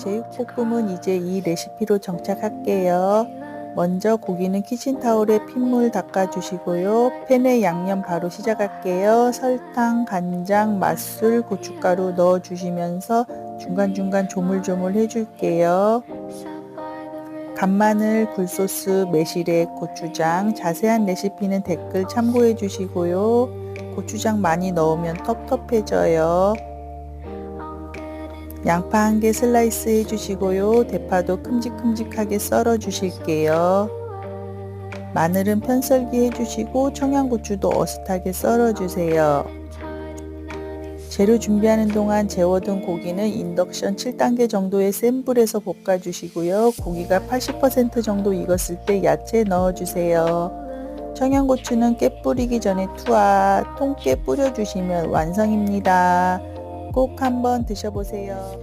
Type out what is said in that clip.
제육볶음은 이제 이 레시피로 정착할게요. 먼저 고기는 키친타올에 핏물 닦아주시고요. 팬에 양념 바로 시작할게요. 설탕, 간장, 맛술, 고춧가루 넣어주시면서 중간중간 조물조물 해줄게요. 간마늘, 굴소스, 매실액, 고추장, 자세한 레시피는 댓글 참고해 주시고요. 고추장 많이 넣으면 텁텁해져요. 양파 한 개 슬라이스 해주시고요. 대파도 큼직큼직하게 썰어 주실게요. 마늘은 편썰기 해주시고 청양고추도 어슷하게 썰어 주세요. 재료 준비하는 동안 재워둔 고기는 인덕션 7단계 정도의 센 불에서 볶아 주시고요. 고기가 80% 정도 익었을 때 야채 넣어 주세요. 청양고추는 깨 뿌리기 전에 투하 통깨 뿌려 주시면 완성입니다. 꼭 한번 드셔보세요.